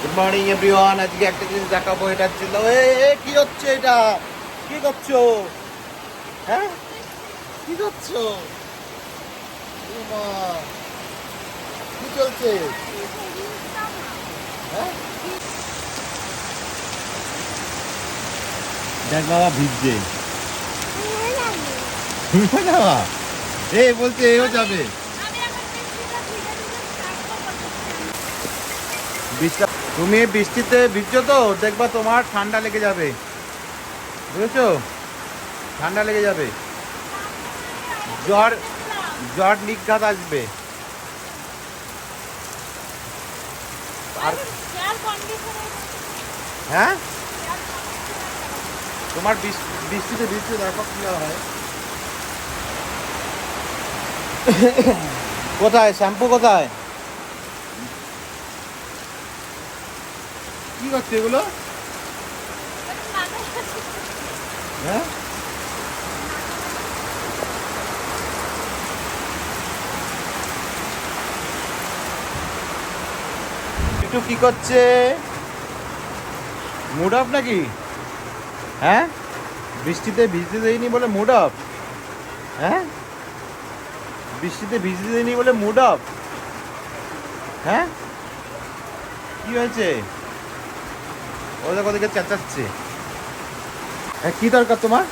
Good morning everyone আজকে একটা জিনিস দেখাবো এটা ছিল এ এ, কি হচ্ছে এটা? কি করছ? হ্যাঁ? কি করছ? কি চলছে? হ্যাঁ? দেখ বাবা ভিজছে? এ বলছে এও যাবে। তুমি বৃষ্টিতে ভিজছো তো, দেখবা তোমার ঠান্ডা লেগে যাবে। বুঝেছ? ঠান্ডা লেগে যাবে। জ্বর জ্বর নিঘাত আসবে। আর হ্যাঁ? তোমার বৃষ- বৃষ্টিতে বৃষ্টি দেখো কি হয়। কোথায়? শ্যাম্পু কোথায়? কি করছে এগুলো? হ্যাঁ? একটু কি করছে? মুড নাকি? হ্যাঁ? বৃষ্টিতে ভিজতে দেয়নি বলে মুড হ্যাঁ? বৃষ্টিতে ভিজতে দেয়নি বলে মুড অফ? হ্যাঁ? কি হয়েছে? ওদের ওদিকে চেঁচাচ্ছে। হ্যাঁ কি দরকার তোমার?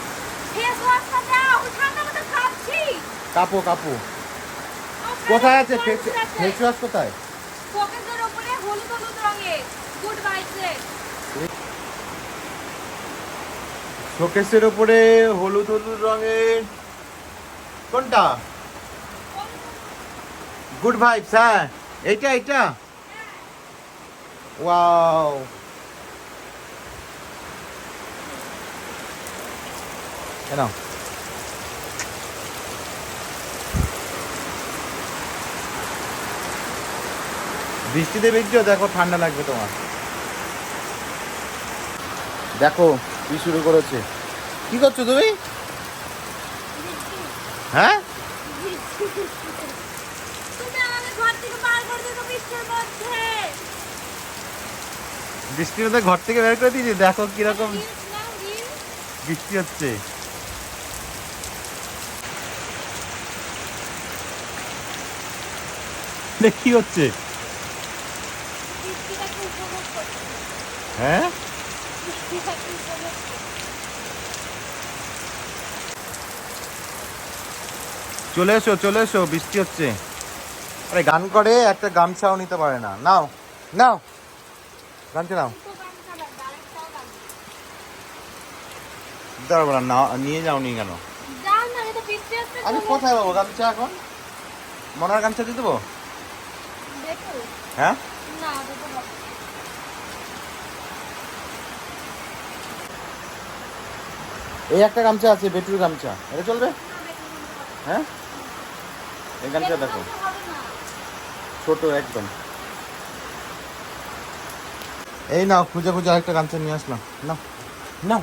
কাপো কাপো। কোথায় আছে? ফেস ওয়াশ কোথায়? ফোকাসের উপরে হলুদ হলুদ রঙের গুড ভাইবসের শোকেসের উপরে হলুদ হলুদ রঙের কোনটা? গুড ভাইবস হ্যাঁ এইটা এইটা? ওয়াও। কেন? বৃষ্টিতে ভিজছো? দেখো ঠান্ডা লাগবে তোমার। দেখো কি শুরু করেছে। কি করছ তুমি? হ্যাঁ? তুমি ঘর থেকে বার করে দিতো বৃষ্টির মধ্যে। ঘর থেকে বের করে দিয়েছি। দেখো কীরকম। বৃষ্টি হচ্ছে। এ কি হচ্ছে। হ্যাঁ। চলে এসো চলে এসো বৃষ্টি হচ্ছে। আরে গান করে একটা গামছাও নিতে পারে না। নাও নাও। গামছা নাও পারব না নিয়ে যাও নি কেন? এটা আমি কোথায় পাবো গামছা এখন? মনার গামছা দিয়ে দেবো। হ্যাঁ। এই একটা গামছা আছে বেটুর গামছা। এটা চলবে। হ্যাঁ? এই গামছা দেখো। ছোট একদম। এই নাও খুঁজে খুঁজে আরেকটা গামছা নিয়ে আসলাম। নাও। নাও।